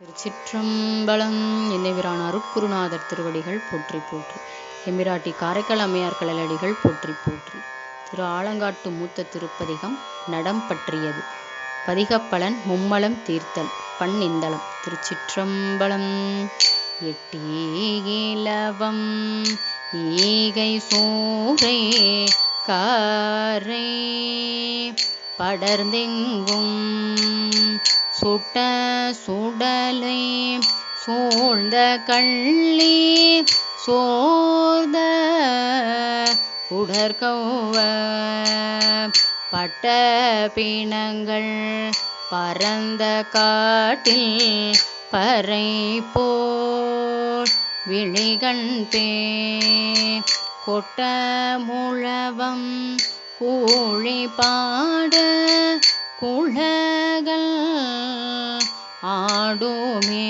திருச்சிற்றம்பலம் என்னைவிரான் அருட்குருநாதர் திருவடிகள் போற்றி போற்றி. எம்பிராட்டி காரைக்கால் அம்மையார் கழலடிகள் போற்றி போற்றி. திரு ஆலங்காட்டு மூத்த திருப்பதிகம் நடம் பற்றியது. பதிகப்பலன் மும்மலம் தீர்த்தல் பண் இந்தளம். திருச்சிற்றம்பலம் எட்டீகிலவம் ஈகை சூறை காரை படர்ந்தெங்கும் சுட்ட சுடலை சூழ்ந்த கள்ளி சோர்ந்த உடற்கௌவ பட்ட பிணங்கள் பரந்த காட்டில் பறை போல் விழிகண் பே கொட்ட முழவம் கூழி பாட குழகள் ஆடுமே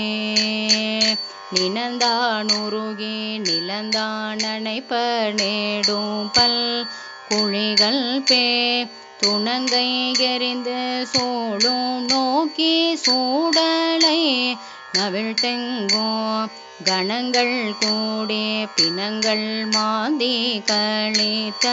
நினந்தானுருகி நிலந்தான் அணைப்ப நேடும் பல் குழிகள் பே. துணங்கை எறிந்து சோழும் நோக்கி சூடலை நவிழ் தெங்கோ கணங்கள் கூடி பிணங்கள் மாந்தி கழித்த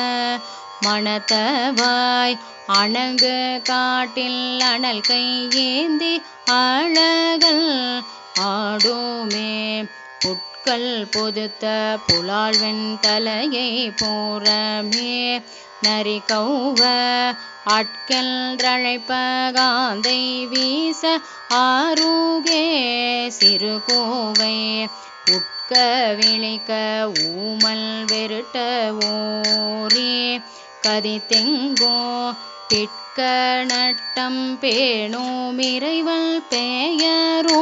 மணத்தவாய் அணங்கு காட்டில் அனல் கையேந்தி அழகல் ஆடுமே. புட்கள் பொதுத்த புலால்வெண் தலையை போரமே. நரி கௌவ அட்கென்றழைப்ப காந்தை வீச ஆரூகே. சிறு கோவை உட்க விழிக்க ஊமல் வெருட்ட ஓரே. கதித்தெங்கோ பிட்க நட்டம் பேணும் இறைவல் பெயரோ?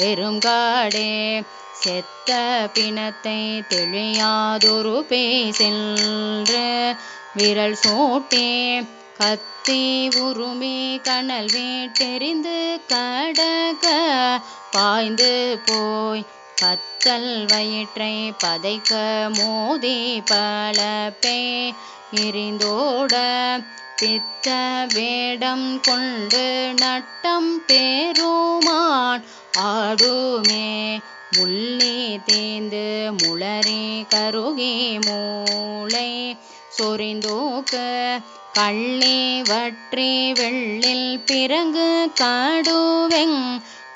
பெருங்காடே செத்த பிணத்தை தெளியாதொரு பேசென்று விரல் சோட்டே கத்தி உருமி கனல் வீட்டெறிந்து கடக. பாய்ந்து போய் பத்தல் வயிற்றை பதைக்க மோதி பல எரிந்தோட சித்த வேடம் கொண்டு நட்டம் பேருமான். ஆடுமே முள்ளி தேந்து முளரே கருகி மூளை சொரிந்தோக்கு கள்ளி வற்றி வெள்ளில் பிறங்கு காடுவெங்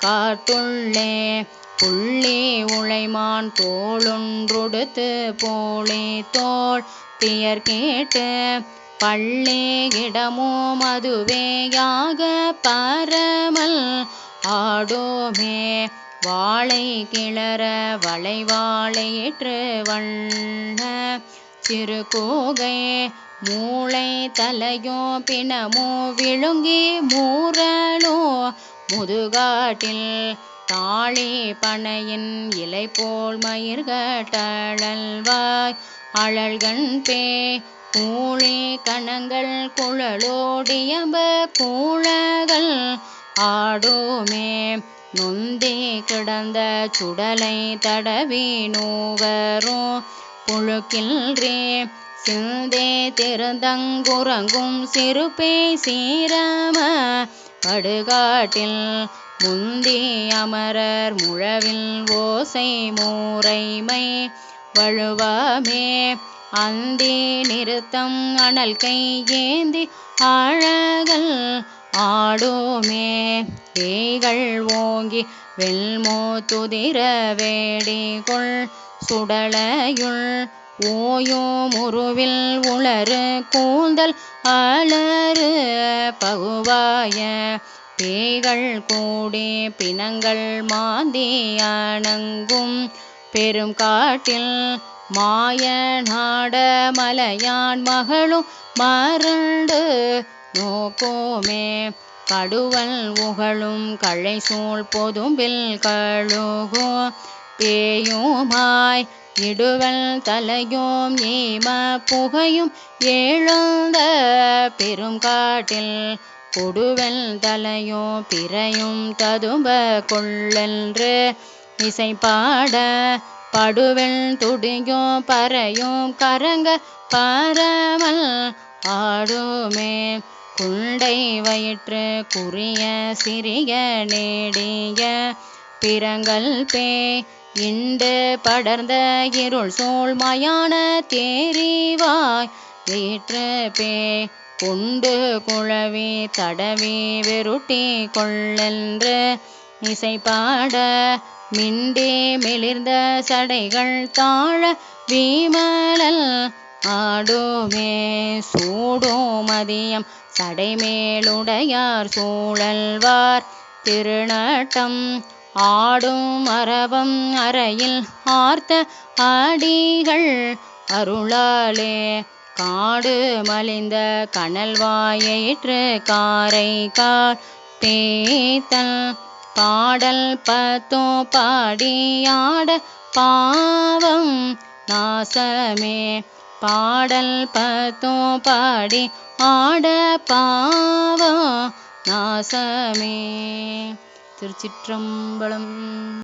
காட்டுள்ளே புள்ளி உழைமான் தோளுன்றொடுத்து போலே தோள் பியர் கேட்டு பள்ளி இடமோ மதுவேயாக பரமல். ஆடோமே வாழை கிளற வளைவாழையேற்று வண்ண. சிறு மூளை தலையோ பிணமோ விழுங்கி மூரலோ முதுகாட்டில் தாளி பனையின் இலை போல் மயிர்கட்டழல்வாய் அழல்கண் பே கூழி கணங்கள் குழலோடியம்ப கூழகள் ஆடோமே. நொந்தி கிடந்த சுடலை தடவி நூகரும் புழுக்கின்றே. சிந்தே திருந்தங்குரங்கும் சிறுபே சீரம படுகாட்டில் முந்தி அமரர் முழவில் ஓசை மூரைமை வழுவாமே அந்தி நிறுத்தம் அனல் கையேந்தி ஏந்தி அழகல் ஆடுமே. வேகள் ஓங்கி வெல்மோ துதிர வேடிகொள் சுடலையுள் ஓயோ முருவில் உளறு கூந்தல் அலறு பகுவாய. பேய்கள் கூடி பிணங்கள் மாந்தி அணங்கும் பெரும் காட்டில் மாயநாட மலையான் மகளும் மருண்டு நோக்கோமே. கடுவல் உகழும் கழை சூழ் பொதும்பில் கழுகோ பேயுமாய். இடுவல் தலையும் ஏம புகையும் எழுந்த பெரும் காட்டில் கொடுவல் தலையோ பிறையும் ததும்ப கொள்ளென்று இசைப்பாட பாட துடியும் பறையும் கரங்க பரமல் ஆடுமே. குண்டை வயிற்று குறிய சிறிய நேடிய பிறங்கள் பே. இண்டு படர்ந்த இருள் சூழ் மயான தேரிவாய் வீற்று பே. கொண்டு குழவி தடவி வெருட்டி கொள்ளென்று இசைப்பாட மிண்டே மெளிர்ந்த சடைகள் தாழ வீமலல் ஆடுமே சூடோ மதியம் சடைமேலுடையார் சூழல்வார். திருநட்டம் ஆடும் அரபம் அறையில் ஆர்த்த ஆடிகள் அருளாலே காடு மலிந்த கனல் வாயிற்று காரை கால் தேத்தல் பாடல் பத்தோ பாடியாட பாவம் நாசமே. பாடல் பத்தோ பாடி ஆட பாவம் நாசமே. திருச்சிற்றம்பலம்